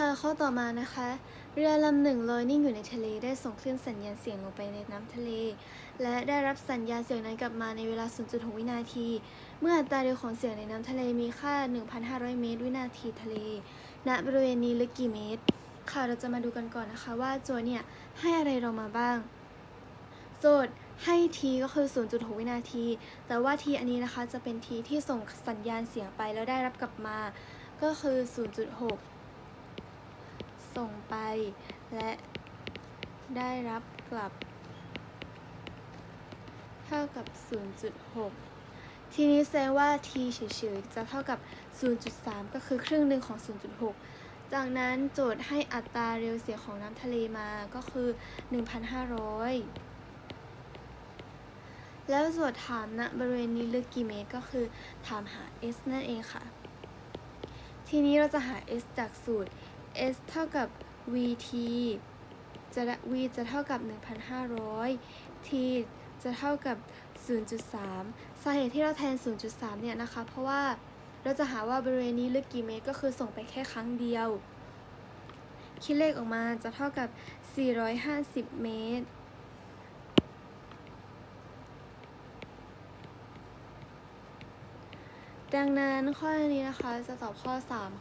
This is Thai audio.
ค่ะข้อต่อมานะคะ เรือลำหนึ่งลอยนิ่งอยู่ในทะเลได้ส่งคลื่นสัญญาณเสียงลงไปในน้ำทะเล และได้รับสัญญาณเสียงนั้นกลับมาในเวลา 0.6 วินาที เมื่ออัตราเร็วของเสียงในน้ำทะเลมีค่า 1,500 เมตร วินาทีทะเล ณบริเวณนี้ลึกกี่เมตร ค่ะเราจะมาดูกันก่อนนะคะว่าโจทย์เนี่ยให้อะไรเรามาบ้าง โจทย์ให้ t ก็คือ 0.6 วินาที แต่ว่า t อันนี้นะคะจะเป็น t ที่ส่งสัญญาณเสียงไปแล้วได้รับกลับมา ก็คือ 0.6 ส่งไป และได้รับกลับ เท่ากับ 0.6 ทีนี้แสดงว่า t เฉยๆ จะเท่ากับ 0.3 ก็คือครึ่งหนึ่งของ 0.6 จากนั้นโจทย์ให้อัตราเร็วเสียงของน้ำทะเลมาก็คือ 1,500แล้วโจทย์ถามณบริเวณนี้ลึกกี่เมตรก็คือถามหา s นั่นเองค่ะ ทีนี้เราจะหา s จากสูตร s เท่ากับ vt จะ v จะเท่ากับ 1,500 t จะเท่ากับ 0.3 สาเหตุที่เราแทน 0.3 เนี่ยนะคะ เพราะว่าเราจะหาว่าบริเวณนี้ลึกกี่เมตรก็คือส่งไปแค่ครั้งเดียว คิดเลขออกมาจะเท่ากับ 450 เมตร ดังนั้นข้อนี้นะคะจะตอบข้อ 3